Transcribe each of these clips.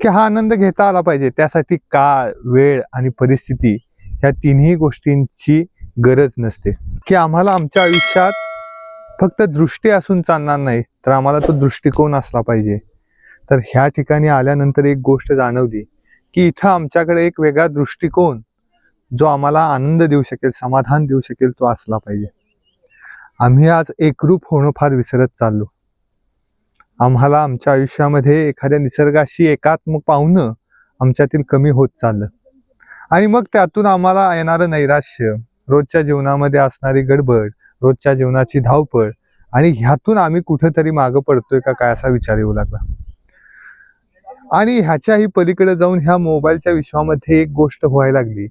की हा आनंद घेता आला पाहिजे. त्यासाठी काळ वेळ आणि परिस्थिती ह्या तिन्ही गोष्टींची गरज नसते. की आम्हाला आमच्या आयुष्यात फक्त दृष्टी असून चालणार नाही तर आम्हाला तो दृष्टिकोन असला पाहिजे. तर ह्या ठिकाणी आल्यानंतर एक गोष्ट जाणवली की इथं आमच्याकडे एक वेगळा दृष्टिकोन जो आम्हाला आनंद देऊ शकेल समाधान देऊ शकेल तो असला पाहिजे. आम्ही आज एकरूप होणं फार विसरत चाललो. आम्हाला आमच्या आयुष्यामध्ये एखाद्या निसर्गाशी एकात्म पाहुणं आमच्यातील कमी होत चाललं. आणि मग त्यातून आम्हाला येणारं नैराश्य रोजच्या जीवनामध्ये असणारी गडबड रोजच्या जीवनाची धावपळ आणि ह्यातून आम्ही कुठेतरी मागं पडतोय का काय असा विचार येऊ लागला. आणि ह्याच्याही पलीकडे जाऊन ह्या मोबाईलच्या विश्वामध्ये एक गोष्ट व्हायला लागली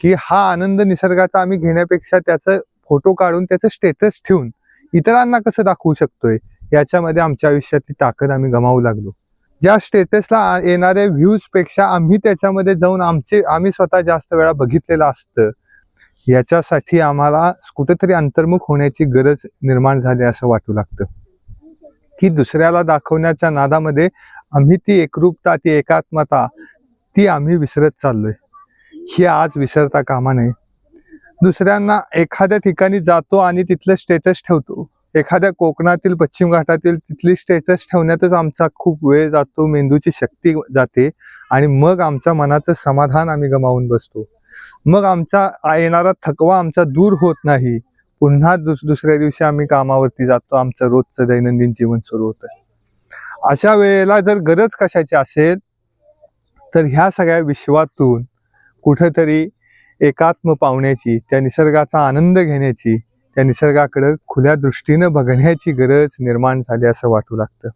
की हा आनंद निसर्गाचा आम्ही घेण्यापेक्षा त्याचं फोटो काढून त्याचं स्टेटस ठेवून इतरांना कसं दाखवू शकतोय? याच्यामध्ये आमच्या आयुष्यातली ताकद आम्ही गमावू लागलो. ज्या स्टेटसला येणाऱ्या व्ह्यूजपेक्षा आम्ही त्याच्यामध्ये जाऊन आमचे आम्ही स्वतः जास्त वेळा बघितलेलं असतं याच्यासाठी आम्हाला कुठेतरी अंतर्मुख होण्याची गरज निर्माण झाली असं वाटू लागतं. की दुसऱ्याला दाखवण्याच्या नादामध्ये आम्ही ती एकरूपता ती एकात्मता ती आम्ही विसरत चाललोय. ही आज विसरता कामा नये. दुसऱ्यांना एखाद्या ठिकाणी जातो आणि तिथलं स्टेटस ठेवतो. एखाद्या कोकणातील पश्चिम घाटातील तिथली स्टेटस ठेवण्यातच आमचा खूप वेळ जातो मेंदूची शक्ती जाते आणि मग आमच्या मनाचं समाधान आम्ही गमावून बसतो. मग आमचा येणारा थकवा आमचा दूर होत नाही. पुन्हा दुस दुसऱ्या दिवशी आम्ही कामावरती जातो आमचं रोजचं दैनंदिन जीवन सुरू होतं. अशा वेळेला जर गरज कशाची असेल तर ह्या सगळ्या विश्वातून कुठेतरी एकात्म पावण्याची त्या निसर्गाचा आनंद घेण्याची त्या निसर्गाकडं खुल्या दृष्टीनं बघण्याची गरज निर्माण झाली असं वाटू लागतं.